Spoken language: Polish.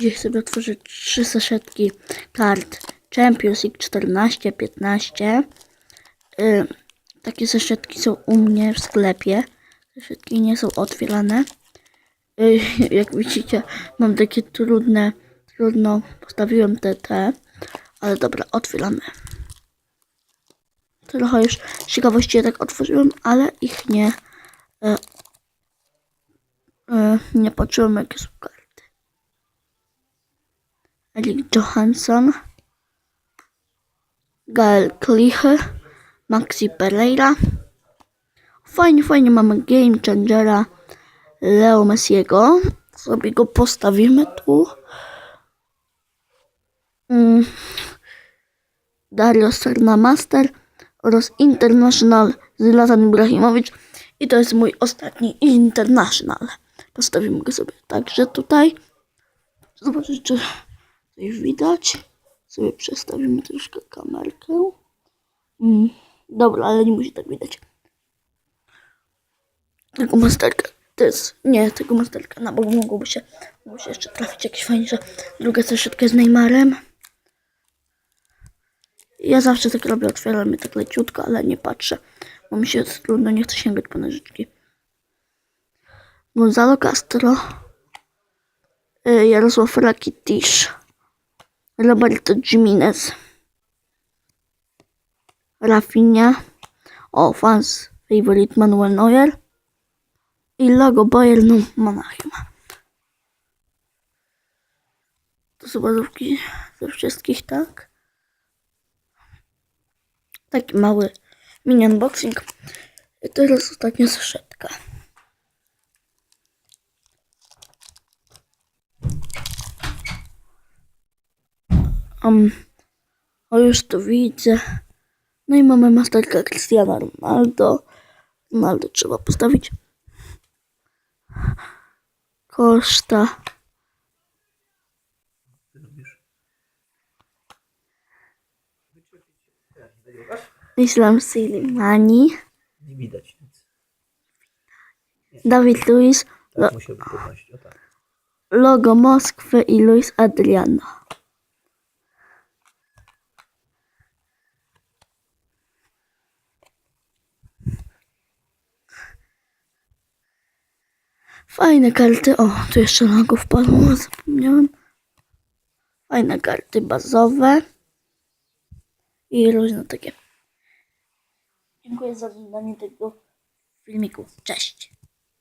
Dzisiaj sobie otworzyć trzy saszetki kart Champions League 14, 15. Y, takie saszetki są u mnie w sklepie. Saszetki nie są otwierane. Y, jak widzicie, mam takie trudne, trudno postawiłem te, te. Ale dobra, otwieramy. Trochę już z ciekawości je tak otworzyłem, ale ich nie, e, e, nie poczułem jakie są Erik Johansson, Gael Clichy, Maxi Pereira. Fajnie, fajnie mamy Game Changera Leo Messiego. Sobie go postawimy tu. Mm. Dario Master oraz International Zlatan Ibrahimowicz. I to jest mój ostatni International. Postawimy go sobie także tutaj. Zobaczyć, czy coś widać. Sobie przestawimy troszkę kamerkę. Mm. Dobra, ale nie musi tak widać. Tego masterka. To jest, nie, tego masterka na bok mogłoby się, mogłoby się jeszcze trafić jakieś fajniejsze. Druga seszetka z Neymarem. Ja zawsze tak robię, otwieram je tak leciutko, ale nie patrzę, bo mi się trudno, nie chcę sięgać po nożyczki. Gonzalo Castro, y, Jarosław Rakitic, Roberto Jimenez, Rafinha, o, fans favorite Manuel Neuer i logo Bayernu Monachium. To są bazówki ze wszystkich, tak? Taki mały mini unboxing. I teraz ostatnia saszetka. Um, o już to widzę. No i mamy masterka Cristiano Ronaldo. Ronaldo trzeba postawić. Koszta. Islam Slimani. Nie widać nic. Dawid Luiz. Lo, Tak musiałby podnosić. O tak. logo Moskwy i Luis Adriano. Fajne karty. O, tu jeszcze logo wpadło, zapomniałem. Fajne karty bazowe. I różne takie. Dziękuję za oglądanie tego filmiku. Cześć.